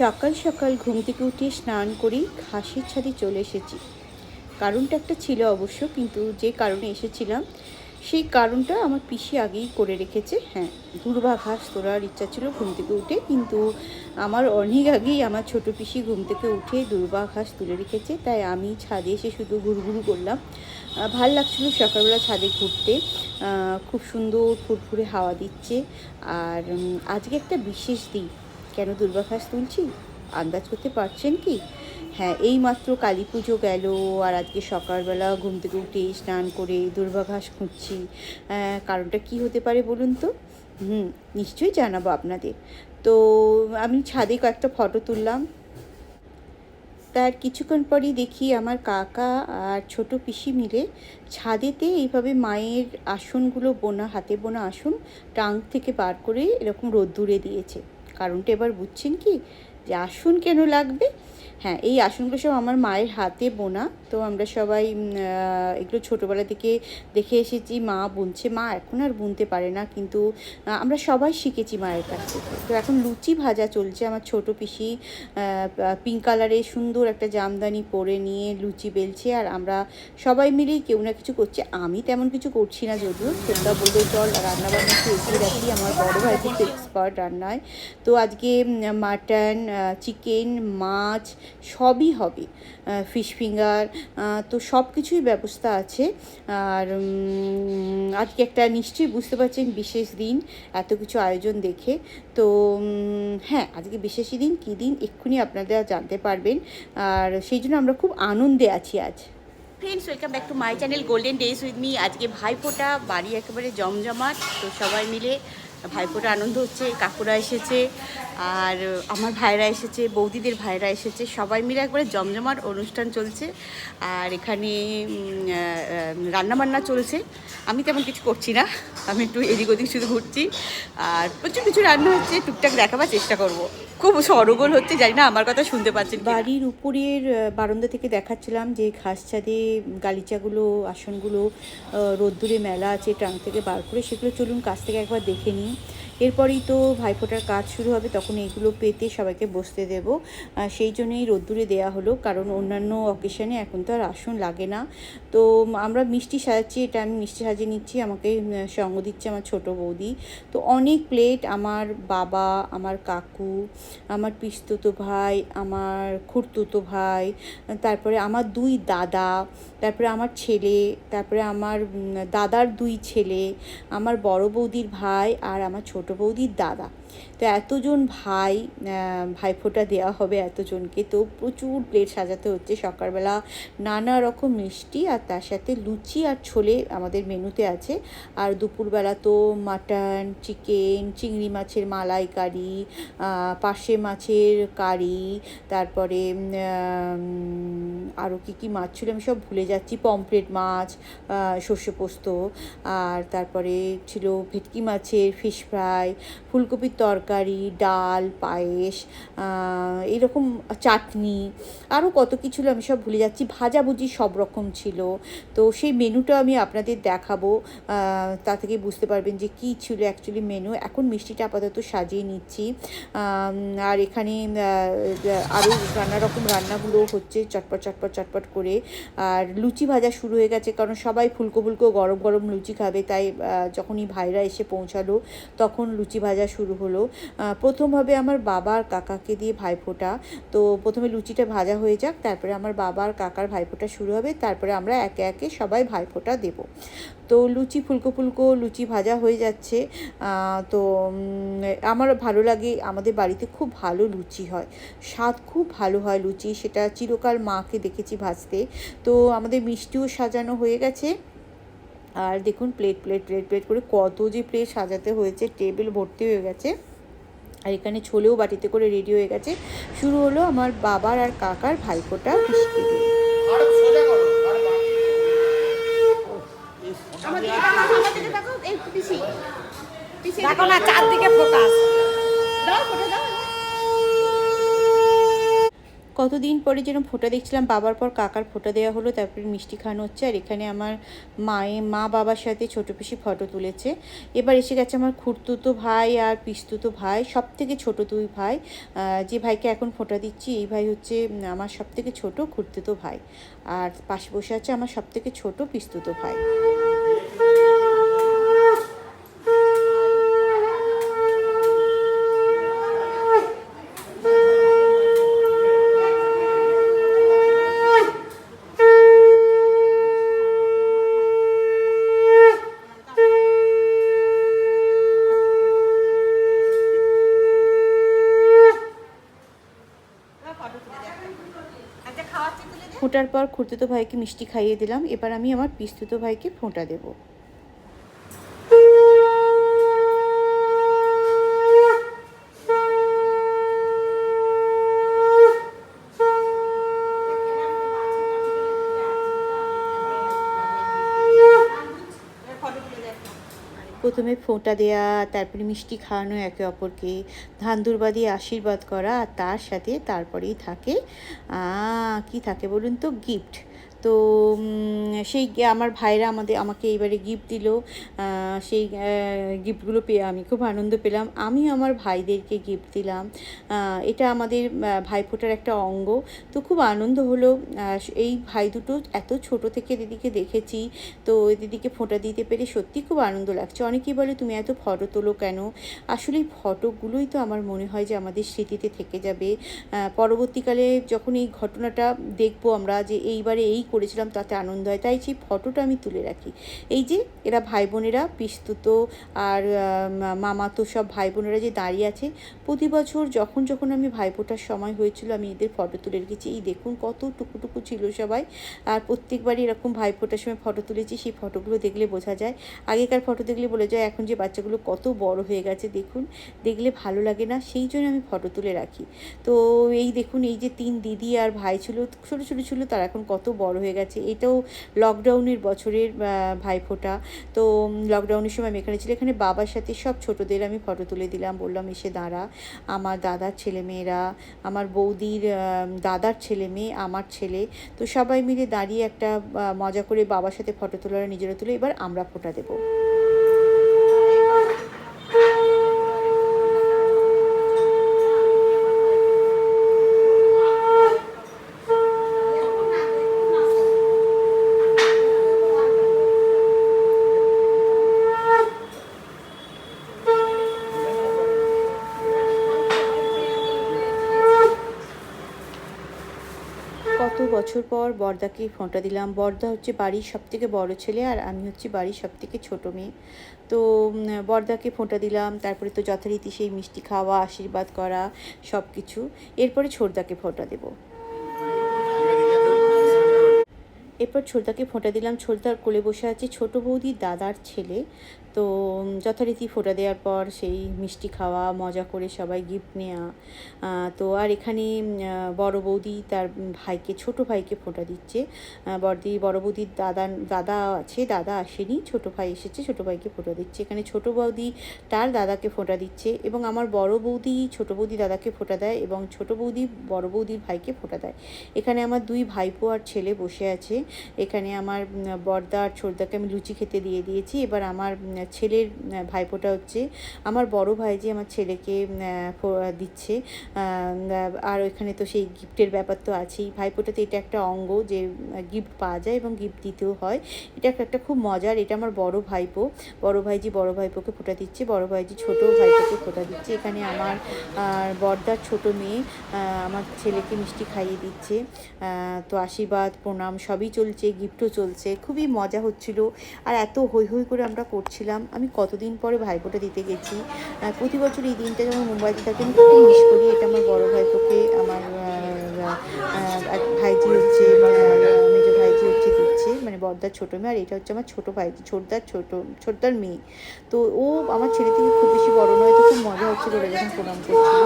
সকাল সকাল ঘুম থেকে উঠে স্নান করেই ঘাসের ছাদে চলে এসেছি। কারণটা একটা ছিল অবশ্য, কিন্তু যে কারণে এসেছিলাম, সেই কারণটা আমার পিসি আগেই করে রেখেছে। হ্যাঁ দুর্বা ঘাস তোলার ইচ্ছা ছিল ঘুম থেকে উঠে, কিন্তু আমার অনেক আগেই আমার ছোট পিসি ঘুম থেকে উঠে দুর্বা ঘাস তুলে রেখেছে, তাই আমি ছাদে এসে শুধু ঘুরঘুরু করলাম। ভালো লাগছিল সকালবেলা ছাদে ঘুরতে। খুব সুন্দর ফুরফুরে হাওয়া দিচ্ছে। আর আজকে একটা বিশেষ দিন। কেন দুর্বা ঘাস তুলছি? আন্দাজ করতে পারছেন কি? হ্যাঁ এই মাত্র কালী পুজো গেল আর আজকে সকালবেলা ঘুম থেকে উঠে স্নান করে দুর্বাঘাস খুঁজছি। কারণটা কি হতে পারে বলুন তো? হুম, নিশ্চয়ই জানাব আপনাদের। তো আমি ছাদে কয়েকটা ফটো তুললাম। তার কিছুক্ষণ পরই দেখি আমার কাকা আর ছোট পিসি মিলে ছাদেতে এইভাবে মায়ের আসনগুলো বোনা, হাতে বোনা আসন, টাং থেকে বার করে এরকম রোদ্দুরে দিয়েছে। কারণটা এবার বুঝছেন কি? যে আসুন কেন লাগবে? হ্যাঁ এই আসনগুলো সব আমার মায়ের হাতে বোনা। তো আমরা সবাই এগুলো ছোটোবেলা থেকে দেখে এসেছি, মা বুনছে। মা এখন আর বুনতে পারে না, কিন্তু আমরা সবাই শিখেছি মায়ের কাছ থেকে। তো এখন লুচি ভাজা চলছে। আমার ছোট পিসি পিঙ্ক কালারের সুন্দর একটা জামদানি পরে নিয়ে লুচি বেলছে আর আমরা সবাই মিলেই কেউ না কিছু করছে। আমি তেমন কিছু করছি না যদিও। সেটা বলতে চল রান্না বান্না একটু এগিয়ে রাখি আমার বড় ভাই এক্সপার্ট রান্নায়। তো আজকে মাটন চিকেন মাছ সবই হবে। ফিশ ফিঙ্গার তো সব কিছুই ব্যবস্থা আছে। আর আজকে একটা নিশ্চয়ই বুঝতে পারছেন বিশেষ দিন, এত কিছু আয়োজন দেখে। তো হ্যাঁ আজকে বিশেষ দিন, কী দিন এক্ষুনি আপনারা জানতে পারবেন। আর সেই জন্য আমরা খুব আনন্দে আছি আজ। Friends welcome back to my channel golden days with me আজকে ভাইফোঁটা, বাড়ি একেবারে জমজমাট, তো সবাই মিলে ভাইফোঁটা আনন্দ হচ্ছে, কাকুরা এসেছে, আর আমার ভাইরা এসেছে, বৌদিদের ভাইরা এসেছে, সবাই মিলে একবারে জমজমার অনুষ্ঠান চলছে। আর এখানে রান্নাবান্না চলছে। আমি তেমন কিছু করছি না, আমি একটু এদিক ওদিক শুধু ঘুরছি। আর প্রচুর কিছু রান্না হচ্ছে, টুকটাক দেখাবার চেষ্টা করব। খুব সরগোল হচ্ছে, জানি না আমার কথা শুনতে পাচ্ছেন বাড়ির উপরের বারান্দা থেকে দেখাচ্ছিলাম যে ঘাস ছাদে গালিচাগুলো, আসনগুলো রোদ্দুরে মেলা আছে টাং থেকে বার করে, সেগুলো চলুন কাছ থেকে একবার দেখে নিই। এরপরেই তো ভাইফোঁটার কাজ শুরু হবে, তখন এইগুলো পেতে সবাইকে বসতে দেব। সেই জন্যই রোদ্দুরে দেওয়া হলো, কারণ অন্যান্য অকেশনে এখন তো আর আসন লাগে না। তো আমরা মিষ্টি সাজাচ্ছি, এটা আমি মিষ্টি সাজিয়ে নিচ্ছি, আমাকে সঙ্গ দিচ্ছে আমার ছোট বৌদি। তো অনেক প্লেট আমার বাবা, আমার কাকু আমার পিস্তুতো ভাই, আমার খুড়তুতো ভাই, তারপরে আমার দুই দাদা, তারপরে আমার ছেলে, তারপরে আমার দাদার দুই ছেলে, আমার বড় বৌদির ভাই আর আমার ছোট বৌদির দাদা। তো এতজন ভাই ভাইফোঁটা দেওয়া হবে এতজনকে। তো প্রচুর প্লেট সাজাতে হচ্ছে। সকালবেলা নানা রকম মিষ্টি আর তার সাথে লুচি আর ছোলে আমাদের মেনুতে আছে। আর দুপুরবেলা তো মাটন, চিকেন, চিংড়ি মাছের মালাইকারি পার্শে মাছের কারি, তারপরে আরও কী কী মাছ ছিল আমি সব ভুলে যাচ্ছি। পমফ্রেট মাছ সর্ষে পোস্ত, আর তারপরে ছিল ভেটকি মাছের ফিশ ফ্রাই ফুলকপির তরকারি ডাল পায়েস আহ, এইরকম চাটনি আরও কত কিছু আমি সব ভুলে যাচ্ছি। ভাজাভুজি সব রকম ছিল। তো সেই মেনুটা আমি আপনাদের দেখাবো। তা থেকে বুঝতে পারবেন যে কী ছিল অ্যাকচুয়ালি মেনু এখন মিষ্টিটা আপাতত সাজিয়ে নিচ্ছি। আর এখানে আরও নানা রকম রান্নাগুলো হচ্ছে চটপট চটপট চটপট করে। আর লুচি ভাজা শুরু হয়ে গেছে কারণ সবাই ফুলকো ফুলকো গরম গরম লুচি খাবে। তাই যখনই ভাইরা এসে পৌঁছালো তখন লুচি ভাজা শুরু হলো। আহ, প্রথম হবে আমার বাবা আর কাকাকে দিয়ে ভাইফোঁটা। তো প্রথমে লুচিটা ভাজা হয়ে যাক তারপরে আমার বাবা আর কাকার ভাইফোঁটা শুরু হবে তারপরে আমরা একে একে সবাই ভাইফোঁটা দেব। তো লুচি ফুলকো ফুলকো লুচি ভাজা হয়ে যাচ্ছে। তো আমার ভালো লাগে আমাদের বাড়িতে খুব ভালো লুচি হয়। স্বাদ খুব ভালো হয় লুচি সেটা চিরকাল মাকে দেখেছি ভাজতে। তো আমাদের মিষ্টিও সাজানো হয়ে গেছে। আর দেখুন প্লেট প্লেট প্লেট প্লেট করে কত যে প্লেট সাজাতে হয়েছে টেবিল ভর্তি হয়ে গেছে। আর এখানে ছোলেও বাটিতে করে রেডি হয়ে গেছে। শুরু হলো আমার বাবার আর কাকার দিয়ে। পিসি। পিসি দেখো না চারদিকে ফোকাস দাও, ফোঁটা দাও। কতদিন পরে যেন ফোঁটা দেখছিলাম, বাবার পর কাকার ফোঁটা দেওয়া হলো, তারপরে মিষ্টি খাওয়ানো হচ্ছে, আর এখানে আমার মায়ে, মা বাবার সাথে ছোটো পিসি ফটো তুলেছে। এবার এসে গেছে আমার খুঁড়তুতো ভাই আর পিস্তুতো ভাই সব থেকে ছোটো দুই ভাই। যে ভাইকে এখন ফোঁটা দিচ্ছি, এই ভাই হচ্ছে আমার সব থেকে ছোটো খুঁড়তুতো ভাই। আর পাশে বসে আছে আমার সব থেকে ছোটো পিস্তুতো ভাই। ফোঁটার পর খুঁড়তুতো ভাইকে মিষ্টি খাইয়ে দিলাম। এবার আমি আমার পিস্তুতো ভাইকে ফোঁটা দেবো। প্রথমে ফোঁটা দেয়া, তারপরে মিষ্টি খাওয়ানো, একে অপরকে ধান দুর্বা দিয়ে আশীর্বাদ করা, আর তার সাথে তারপরেই থাকে কি থাকে বলুন তো? গিফট তো সেই আমার ভাইরা আমাদের, আমাকে এইবারে গিফট দিল। সেই গিফটগুলো পেয়ে আমি খুব আনন্দ পেলাম। আমি আমার ভাইদেরকে গিফট দিলাম। এটা আমাদের ভাইফোঁটার একটা অঙ্গ। তো খুব আনন্দ হলো। এই ভাই দুটো এত ছোট থেকে দিদিকে দেখেছি। তো দিদিকে ফোঁটা দিতে পেরে সত্যি খুব আনন্দ লাগছে। অনেকেই বলে, তুমি এত ফটো তোলো কেন? আসলে এই ফটোগুলোই তো আমার মনে হয় যে আমাদের স্মৃতিতে থেকে যাবে। পরবর্তীকালে যখন এই ঘটনাটা দেখব আমরা যে এইবারে এই করেছিলাম তাতে আনন্দ হয়। তাই সেই ফটোটা আমি তুলে রাখি। এই যে এরা ভাই বোনেরা পিস্তুত আর আহ, মা- মামাতো সব ভাই বোনেরা যে দাঁড়িয়ে আছে প্রতি বছর যখন যখন আমি ভাইফোঁটার সময় হয়েছিল আমি এদের ফটো তুলে রেখেছি। এই দেখুন কত টুকুটুকু ছিল সবাই। আর প্রত্যেকবারই এরকম ভাইফোঁটার সময় ফটো তুলেছি সেই ফটোগুলো দেখলে বোঝা যায়। আগেকার ফটো দেখলে বলে যায় এখন যে বাচ্চাগুলো কত বড় হয়ে গেছে দেখুন। দেখলে ভালো লাগে না। সেই জন্য আমি ফটো তুলে রাখি। তো এই দেখুন এই যে তিন দিদি আর ভাই ছিল ছোটো ছোটো ছিল তারা এখন কত বড় হয়ে গেছে। এটাও লকডাউনের বছরের ভাইফোঁটা। তো লকডাউনের সময় আমি এখানে ছিল এখানে বাবার সাথে সব ছোটোদের আমি ফটো তুলে দিলাম। বললাম, এসে দাঁড়া। আমার দাদার ছেলেমেয়েরা, আমার বৌদির দাদার ছেলে মেয়ে আমার ছেলে। তো সবাই মিলে দাঁড়িয়ে একটা মজা করে বাবার সাথে ফটো তোলার নিজেরা তুলে এবার আমরা ফোটা দেবো। বছর পর বর্দাকে ফোঁটা দিলাম। বর্দা হচ্ছে বাড়ির সব থেকে বড় ছেলে আর আমি হচ্ছি বাড়ির সব থেকে ছোটো মেয়ে। তো বর্দাকে ফোঁটা দিলাম, তারপরে তো যথারীতি সেই মিষ্টি খাওয়া, আশীর্বাদ করা সব কিছু এরপরে ছোটদাকে ফোঁটা দেবো। এরপর ছোটদাকে ফোঁটা দিলাম। ছোটদার কোলে বসে আছে ছোট বৌদির দাদার ছেলে। তো যথারীতি ফোটা দেওয়ার পর সেই মিষ্টি খাওয়া, মজা করে সবাই গিফট নেওয়া তো আর এখানে বড় বৌদি তার ভাইকে, ছোট ভাইকে ফোটা দিচ্ছে। বড়দি, বড় বৌদির দাদা দাদা আছে, দাদা আসেনি, ছোট ভাই এসেছে, ছোট ভাইকে ফোটা দিচ্ছে। এখানে ছোট বৌদি তার দাদাকে ফোটা দিচ্ছে এবং আমার বড় বৌদি, ছোট বৌদি দাদাকে ফোটা দেয় এবং ছোট বৌদি, বড় বৌদির ভাইকে ফোটা দেয়। এখানে আমার দুই ভাইপো আর ছেলে বসে আছে। এখানে আমার বড়দা আর ছোটদাকে আমি লুচি খেতে দিয়ে দিয়েছি। এবার আমার ছেলের ভাইপোটা হচ্ছে আমার বড় ভাই যে আমার ছেলেকে দিচ্ছে আর এখানে তো সেই গিফটের ব্যাপার তো আছেই। ভাইপোটাতে এটা একটা অঙ্গ যে গিফট পাওয়া যায় এবং গিফট দিতেও হয়। এটা একটা খুব মজার, এটা আমার বড় ভাইপো। বড় ভাইজি বড় ভাইপোকে ফোটা দিচ্ছে, বড় ভাইজি ছোট ভাইপোকে ফোটা দিচ্ছে। এখানে আমার, আর বড়দার ছোট মেয়ে আমার ছেলেকে মিষ্টি খাইয়ে দিচ্ছে। তো আশীর্বাদ, প্রণাম সবই চলছে, গিফটও চলছে। খুবই মজা হচ্ছিল। আর এত হই হই করে আমরা করছিলাম আমি কতদিন পরে ভাইপোটা দিতে গেছি প্রতি বছর এই দিনটা যেমন মুম্বাইতে থাকি আমি মিস করি, এটা আমার বড় ভাইপোকে, আমার ভাইজি হচ্ছে মেজ ভাইজি হচ্ছে দিচ্ছে মানে বড়দার ছোটো মেয়ে, আর এটা হচ্ছে আমার ছোটো ভাইজি, ছোটদার ছোটো, ছোটদার মেয়ে। তো ও আমার ছেলে থেকে খুব বেশি বড় নয়, তো খুব মজা হচ্ছিল ওরা যখন প্রণাম করছিল।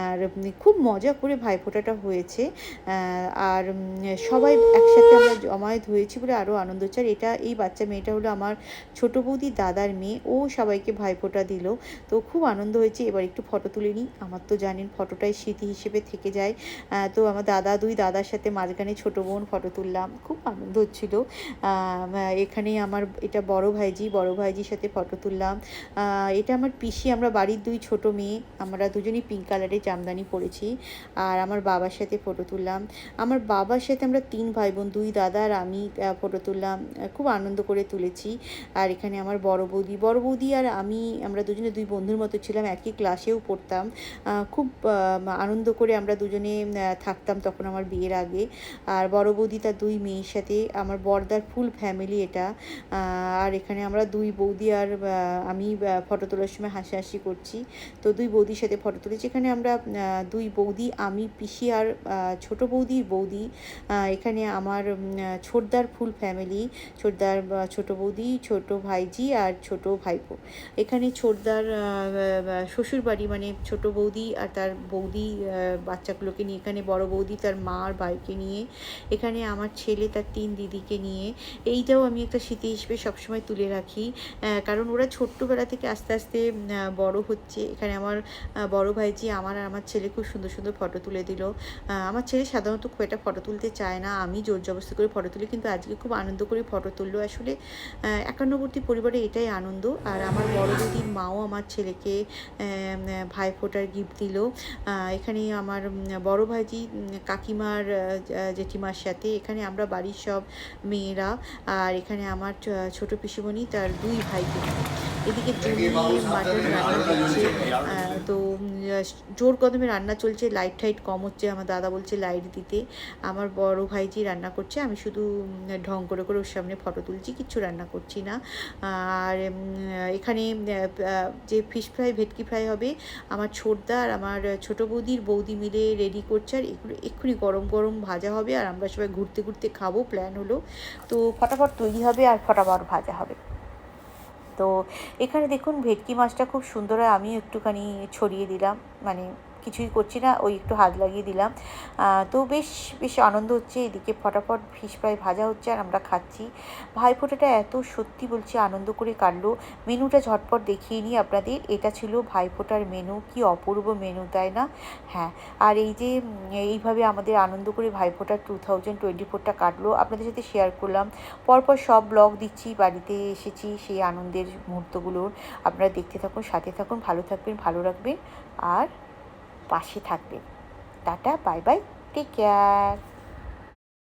আর খুব মজা করে ভাইফোঁটাটা হয়েছে। আর সবাই একসাথে আমরা জমায়েত হয়েছি বলে আরও আনন্দ হচ্ছে। আর এটা, এই বাচ্চা মেয়েটা হলো আমার ছোটো বৌদি দাদার মেয়ে, ও সবাইকে ভাইফোঁটা দিল। তো খুব আনন্দ হয়েছে। এবার একটু ফটো তুলে নিই। আমার তো জানেন ফটোটাই স্মৃতি হিসেবে থেকে যায়। তো আমার দাদা দুই দাদার সাথে মাঝখানে ছোটো বোন ফটো তুললাম। খুব আনন্দ হচ্ছিল। এখানে আমার এটা বড় ভাইজি, বড় ভাইজির সাথে ফটো তুললাম। এটা আমার পিসি, আমরা বাড়ির দুই ছোট মেয়ে, আমরা দুজনেই পিঙ্ক কালারের জামদানি পরেছি। আর আমার বাবার সাথে ফটো তুললাম। আমার বাবার সাথে আমরা তিন ভাই বোন দুই দাদা আর আমি ফটো তুললাম। খুব আনন্দ করে তুলেছি। আর এখানে আমার বড় বৌদি বড় বৌদি আর আমি, আমরা দুজনে দুই বন্ধুর মতো ছিলাম, একই ক্লাসেও পড়তাম। খুব আনন্দ করে আমরা দুজনে থাকতাম তখন আমার বিয়ের আগে। আর বড় বৌদি তার দুই মেয়ের সাথে, আমার বর্দার ফুল ফ্যামিলি এটা। আর এখানে আমরা দুই বৌদি আর আমি ফটো তোলার সময় হাসাহাসি করছি। তো দুই বৌদির সাথে ফটো তুলেছি। এখানে আমরা দুই বৌদি, আমি, পিসি আর ছোট বৌদির বৌদি। এখানে আমার ছোটদার ফুল ফ্যামিলি ছোটদার ছোট বৌদি, ছোট ভাইজি আর ছোট ভাইপো। এখানে ছোটদার শ্বশুর বাড়ি মানে ছোট বৌদি আর তার বৌদি বাচ্চাগুলোকে নিয়ে এখানে বড় বৌদি তার মা আর নিয়ে, এখানে আমার ছেলে তার তিন দিদিকে নিয়ে, এইটাও আমি একটা স্মৃতি হিসেবে সবসময় তুলে রাখি। কারণ ওরা ছোট্টবেলা থেকে আস্তে আস্তে বড় হচ্ছে। এখানে আমার বড় ভাইজি আমার আর আমার ছেলে খুব সুন্দর সুন্দর ফটো তুলে দিল। আমার ছেলে সাধারণত খুব একটা ফটো তুলতে চায় না। আমি জোর জবস্তি করে ফটো তুলি, কিন্তু আজকে খুব আনন্দ করে ফটো তুললো। আসলে একান্নবর্তী পরিবারে এটাই আনন্দ। আর আমার বড় দিদির মাও আমার ছেলেকে ভাই ফোটার গিফট দিল। এখানে আমার বড় ভাইজি উম, কাকিমার জেঠিমার সাথে এখানে আমরা বাড়ির সব মেয়েরা আর এখানে আমার ছোটো পিসিমণি তার দুই ভাইকে। এদিকে জমিয়ে মাটন রান্না করছে তো জোর কদমে রান্না চলছে, লাইট টাইট কম হচ্ছে, আমার দাদা বলছে লাইট দিতে। আমার বড় ভাইজি রান্না করছে, আমি শুধু ঢং করে করে ওর সামনে ফটো তুলছি, কিচ্ছু রান্না করছি না। আর এখানে যে ফিশ ফ্রাই ভেটকি ফ্রাই হবে, আমার ছোটদা আর আমার ছোট বৌদির বৌদি মিলে রেডি করছে, আর এগুলো এক্ষুনি গরম গরম ভাজা হবে, আর আমরা সবাই ঘুরতে ঘুরতে খাব প্ল্যান হলো। তো, ফটাফট তৈরি হবে, আর ফটাফট ভাজা হবে। তো এখানে দেখুন ভেটকি মাছটা খুব সুন্দর আমিও একটুখানি ছড়িয়ে দিলাম মানে কিছুই করছি না, ওই একটু হাত লাগিয়ে দিলাম। তো বেশ বেশ আনন্দ হচ্ছে, এদিকে ফটাফট ফিশ ফ্রাই ভাজা হচ্ছে আর আমরা খাচ্ছি। ভাইফোঁটাটা এত সত্যি বলছি, আনন্দ করে কাটলো। মেনুটা ঝটপট দেখিয়ে নিই আপনাদের। এটা ছিল ভাইফোঁটার মেনু কি অপূর্ব মেনু তাই না? হ্যাঁ আর এই যে, এইভাবে আমাদের আনন্দ করে ভাইফোঁটার টু থাউজেন্ড টোয়েন্টি ফোরটা কাটলো। আপনাদের সাথে শেয়ার করলাম। পরপর সব ব্লগ দিচ্ছি, বাড়িতে এসেছি সেই আনন্দের মুহূর্তগুলোর। আপনারা দেখতে থাকুন, সাথে থাকুন, ভালো থাকবেন, ভালো রাখবেন। আর পাশে থাকবেন। Tata bye bye take care